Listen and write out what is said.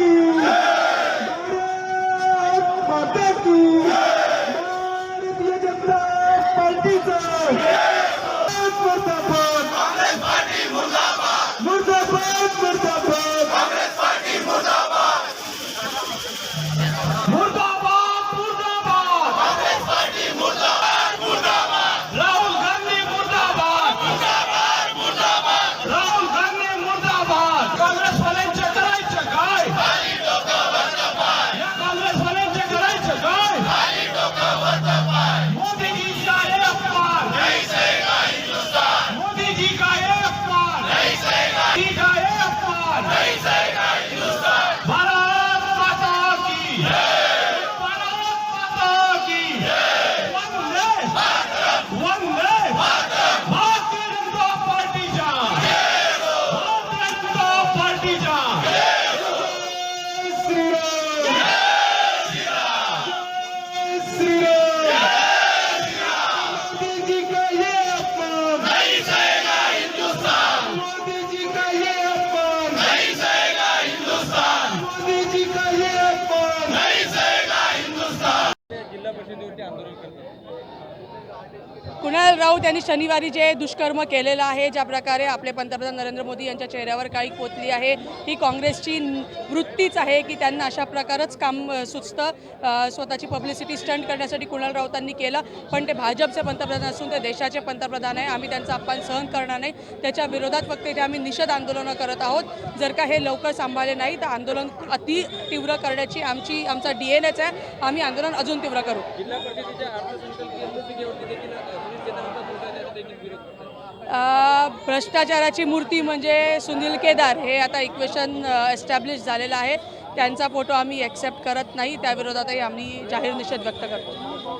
की कुणाल राऊत यांनी शनिवारी जे दुष्कर्म केलेलं आहे ज्या प्रकारे आपले पंतप्रधान नरेंद्र मोदी यांच्या चेहऱ्यावर काही पोचली आहे ही काँग्रेसची वृत्तीच आहे की त्यांना अशा प्रकारच काम सुचतं. स्वतःची पब्लिसिटी स्टंट करण्यासाठी कुणाल राऊतांनी केलं पण ते भाजपचे पंतप्रधान असून ते देशाचे पंतप्रधान आहे. आम्ही त्यांचा अपमान सहन करणार नाही. त्याच्या विरोधात फक्त इथे आम्ही निषेध आंदोलनं करत आहोत. जर का हे लवकर सांभाळले नाही तर आंदोलन अति तीव्र करण्याची आमची आमचा डी एन एच आहे. आम्ही आंदोलन अजून तीव्र करू. भ्रष्टाचाराची मूर्ती म्हणजे सुनील केदार. हे आता इक्वेशन एस्टॅब्लिश झालेलं आहे. त्यांचा फोटो आम्ही ॲक्सेप्ट करत नाही. त्या विरोधातही आम्ही जाहीर निषेध व्यक्त करतो.